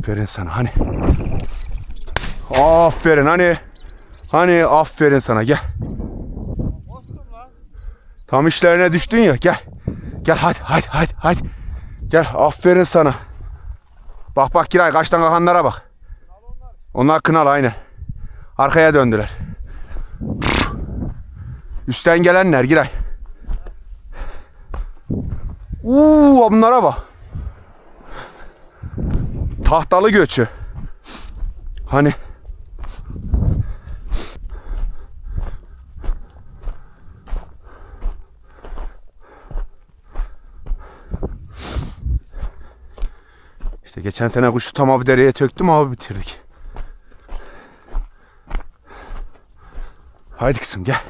Aferin sana hani. Aferin hani. Hani aferin sana gel. Tam işlerine düştün ya gel. Gel hadi hadi hadi hadi. Gel aferin sana. Bak bak Giray kaçtan kalkanlara bak. Onlar kınal aynen. Arkaya döndüler. Üstten gelenler Giray. Uuu bunlara bak. Tahtalı göçü. Hani İşte geçen sene kuşu tam abi dereye töktüm abi bitirdik. Haydi kızım gel.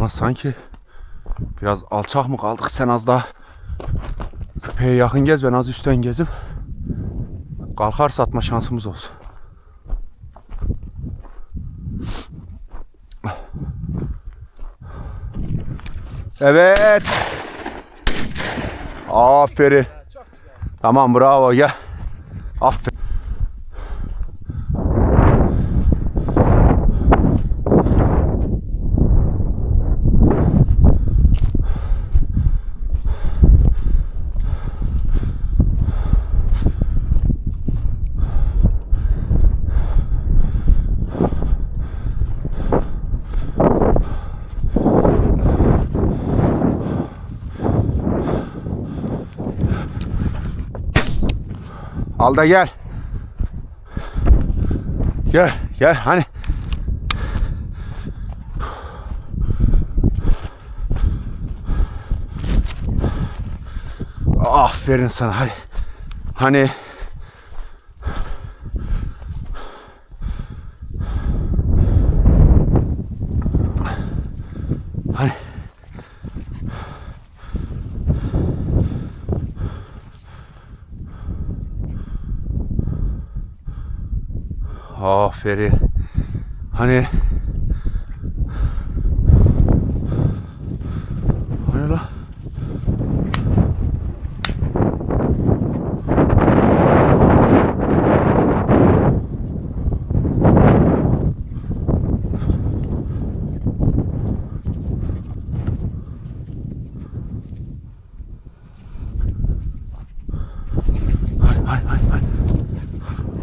Bana sanki biraz alçak mı kaldık sen az daha köpeğe yakın gez ben az üstten gezip kalkar satma şansımız olsun. Evet. Aferin. Tamam bravo gel. Aferin. Al da gel. Gel gel hani. Aferin sana hadi. Hani Aferin. Hani Hani la?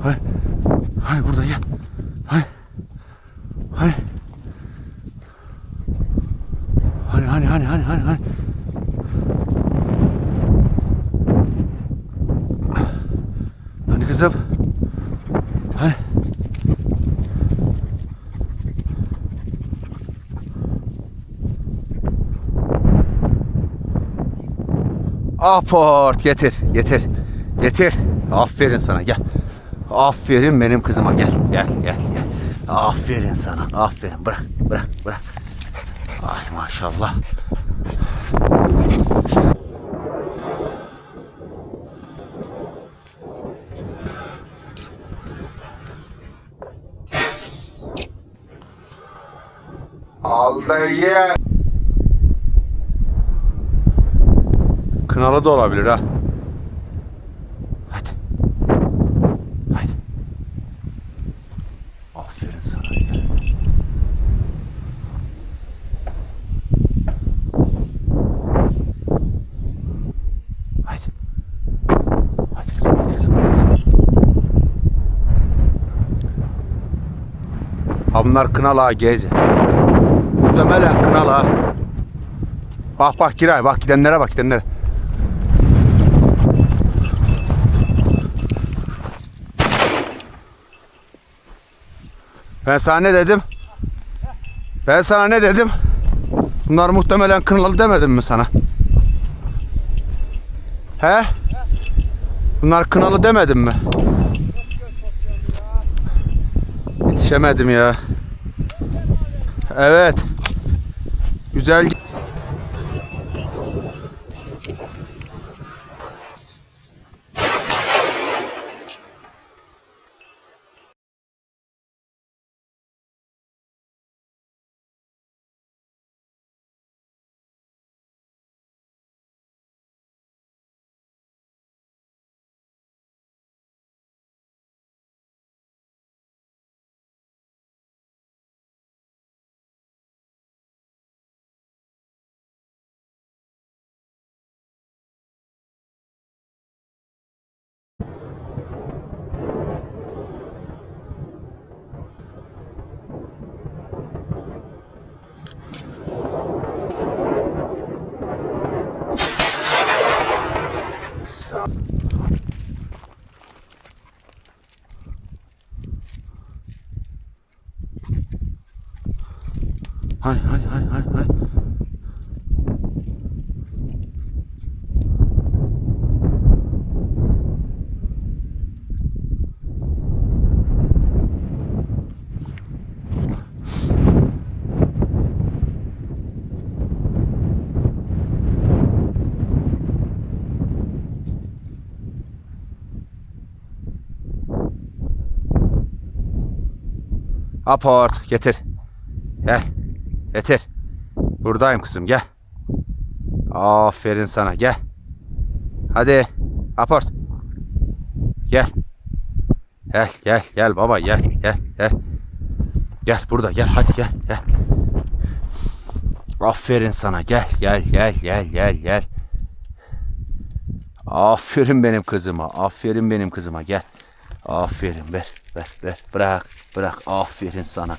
Hani hani burada gel. Hani. Hani. Hani hani hani hani hani hani. Hani kızım. Hani. Aport getir getir getir. Aferin sana gel. Aferin benim kızıma gel gel gel gel. Aferin sana aferin bırak bırak bırak. Ay maşallah. Al da ye. Kınalı da olabilir ha. Hadi. Hadi. Aferin sana. ya. Hadi. Hadi kızım, hadi kızım, hadi kızım. Ha bunlar kınalı ha gezi. Muhtemelen kınalı ha. Bak bak Giray bak gidenlere bak gidenlere. Ben sana ne dedim? Ben sana ne dedim? Bunlar muhtemelen kınalı demedim mi sana? He? Bunlar kınalı demedim mi? Yetişemedim ya. Evet. Güzel. stop. Aport getir. Gel. Getir. Buradayım kızım gel. Aferin sana gel. Hadi. Aport. Gel. Gel gel gel baba gel gel gel. Gel burada gel hadi gel gel. Aferin sana gel gel gel gel gel gel. Aferin benim kızıma. Aferin benim kızıma gel. Aferin ver ver ver bırak bırak aferin sana.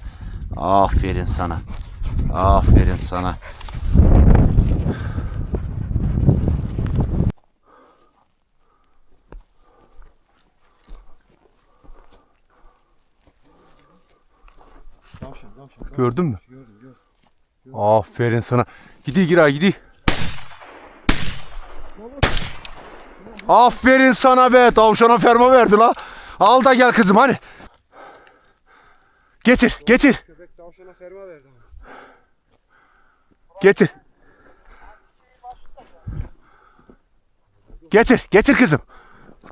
Aferin sana. Aferin sana. Gördün mü? Gördüm gördüm. Aferin sana. Gidi Giray gidi. Aferin sana be. Tavşana ferma verdi la. Al da gel kızım hani. Getir getir Köpek tavşana ferma verdi getir. Getir getir kızım.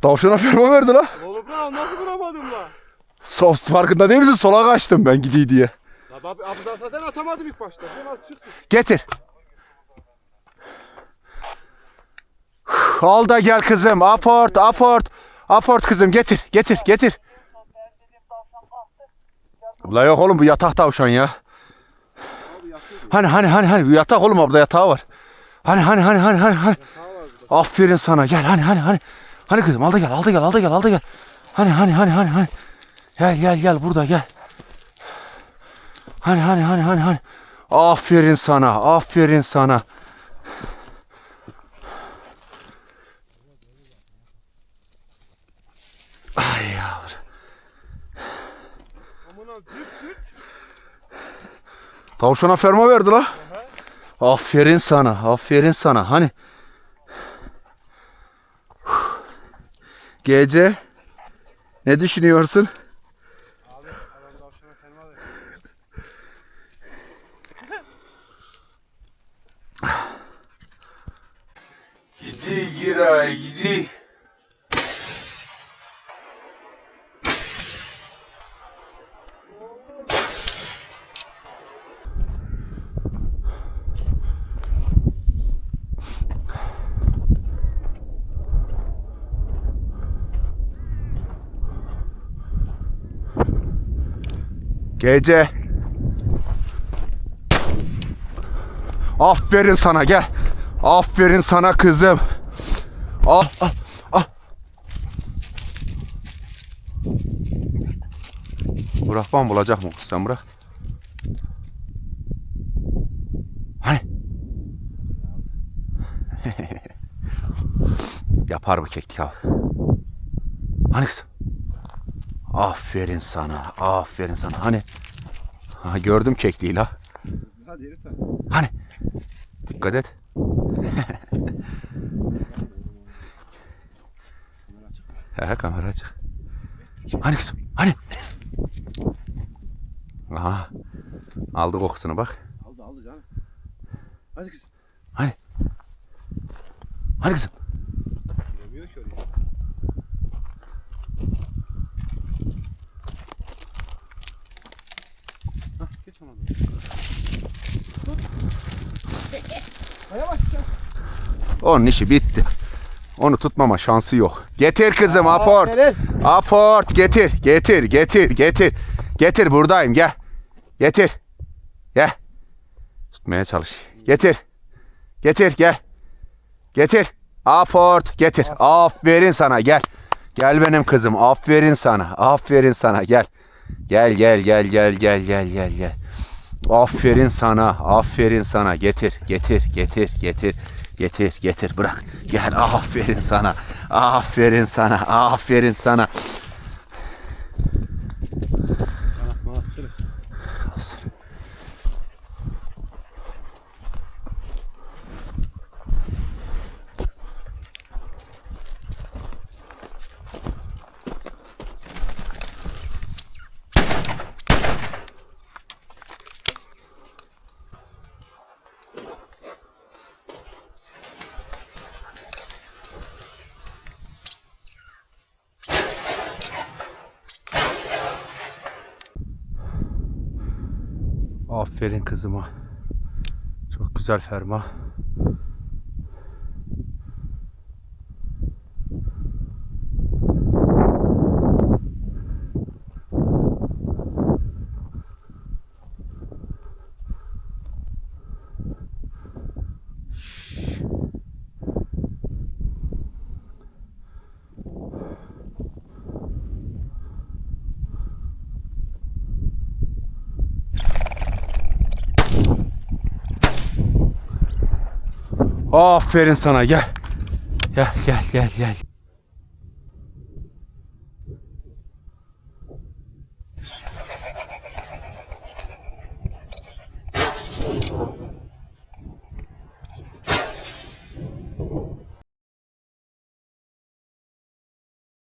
Tavşana ferma verdi la. Oğlum lan nasıl vuramadım lan? Sol farkında değil misin? Sola kaçtım ben gideyim diye. La abi abiden zaten atamadım ilk başta. Biraz çıksın. Getir. Al da gel kızım. Aport, aport. Aport kızım getir, getir, getir. La yok oğlum bu yatak tavşan ya. Hani hani hani hani yatak oğlum orada yatağı var. Hani hani hani hani hani hani. Aferin sana gel hani hani hani. Hani kızım al da gel al da gel al da gel al da gel. Hani hani hani hani hani. Gel gel gel burada gel. Hani hani hani hani hani. Aferin sana aferin sana. Tavşana ferma verdi la. Aferin sana aferin sana hani. Gece ne düşünüyorsun? Gidi Giray gidi. Gece. Aferin sana gel. Aferin sana kızım. Al al al. Bırak ben bulacak mı sen bırak. Hani? Yapar bu keklik abi. Hani kızım? Aferin sana. Aferin sana. Hani? Ha, gördüm kekliği la. Hadi herif sen. Hani? Dikkat et. He kamera açık. Hani kızım? Hani? Aha. Aldı kokusunu bak. Aldı aldı canım. Hadi kızım. Hani? Hani kızım? Onun işi bitti. Onu tutmama şansı yok. Getir kızım aport. Aport getir. Getir getir getir. Getir buradayım gel. Getir. Gel. Tutmaya çalış. Getir. Getir gel. Getir. Aport getir. Aferin sana gel. Gel benim kızım. Aferin sana. Aferin sana gel. Gel gel gel gel gel gel gel gel. Aferin sana. Aferin sana. Getir getir getir getir. Getir getir bırak. Gel aferin sana. Aferin sana. Aferin sana. Aferin kızıma. Çok güzel ferma. Aferin sana gel. Gel gel gel gel.